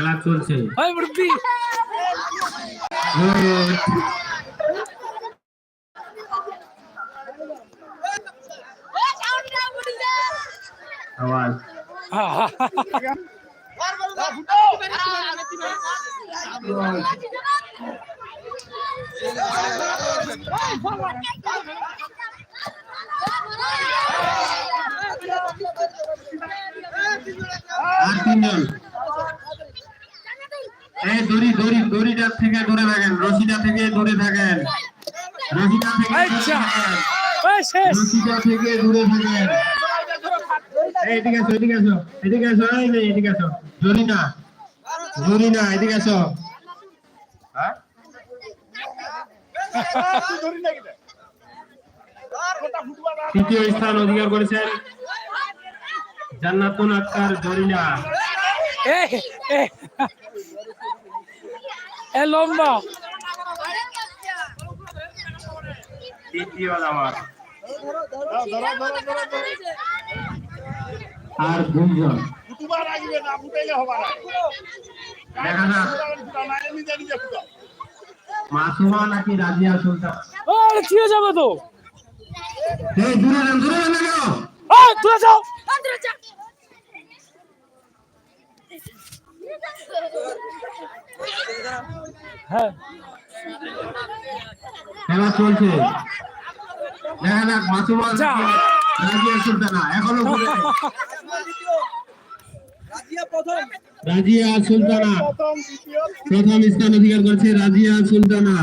খেলা চলছে. আওয়াজ। আর তিনজন। এই দড়ি দড়ি দড়িটা থেকে দূরে থাকেন রশিটা থেকে দূরে থাকেন। রশিটা থেকে আচ্ছা। রশিটা থেকে দূরে থাকেন। এদিকে আসো এদিকে আসো এদিকে আসো এদিকে আসো। দড়ি না দড়ি না এদিকে আসো। হ্যাঁ? তৃতীয় স্থান অধিকার করেছেন জান্নাতুন আক্তার জরিনা। এ লম্বা। আর দুইজন। দেখা যাক। মাসুমা নাকি রাজিয়া সুলতান ও আরে থিয়ে যাবে তো। এই দূরে যান দূরে যান না কেন? ও তুই যাও হ্যাঁ খেলা চলছে। দেখা যাক মাসুমা যা। রাজিয়া সুলতানা এখনও ঘুরে রাজিয়া সুলতানা প্রথম স্থান অধিকার করছে রাজিয়া সুলতানা।